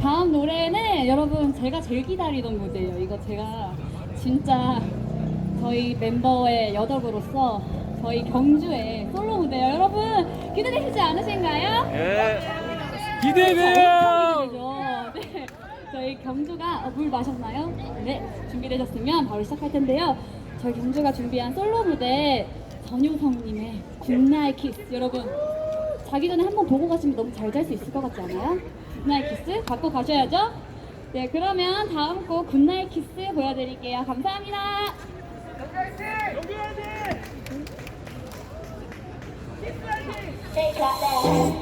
다음 노래는 여러분 제가 제일 기다리던 무대예요. 이거 제가 진짜 저희 멤버의 여덕으로서 저희 경주의 솔로 무대예요. 여러분 기대되시지 않으신가요? 예. 엄청 기대돼요. 네. 저희 경주가 어, 물 마셨나요? 네. 준비되셨으면 바로 시작할 텐데요. 저희 경주가 준비한 솔로 무대 전효성님의 굿나잇 키스 여러분 자기 전에 한 번 보고 가시면 너무 잘 잘 수 있을 것 같지 않아요? 굿나잇 키스 갖고 가셔야죠. 네 그러면 다음 곡 굿나잇 키스 보여드릴게요. 감사합니다. 날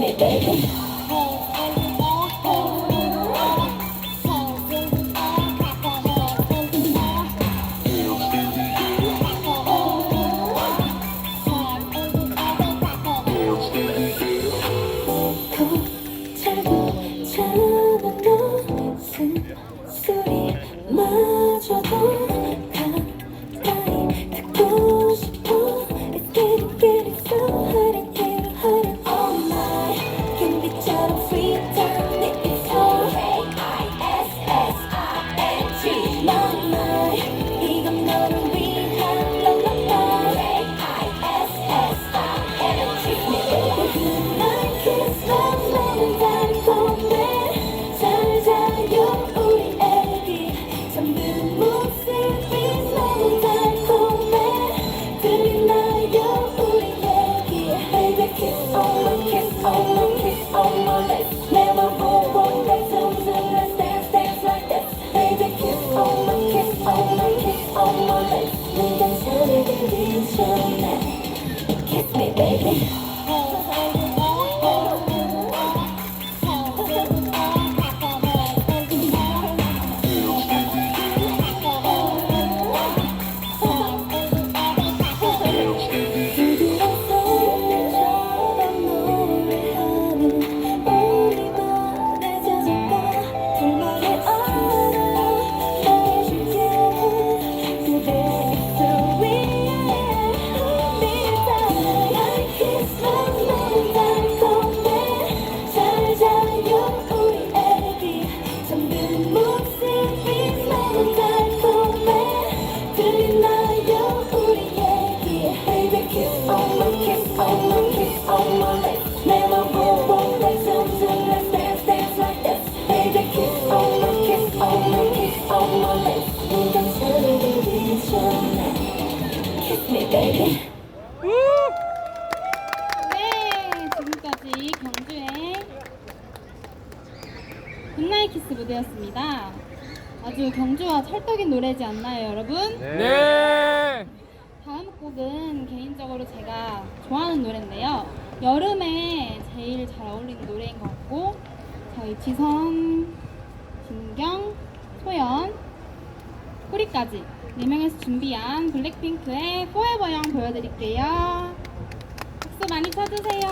me baby Baby kiss me baby 굿나잇 키스 무대였습니다. 아주 경주와 찰떡인 노래지 않나요, 여러분? 네. 다음 곡은 개인적으로 제가 좋아하는 노래인데요. 여름에 제일 잘 어울리는 노래인 것 같고, 저희 지성, 진경, 소연, 뿌리까지 4명에서 준비한 블랙핑크의 Young 보여드릴게요. 박수 많이 쳐주세요.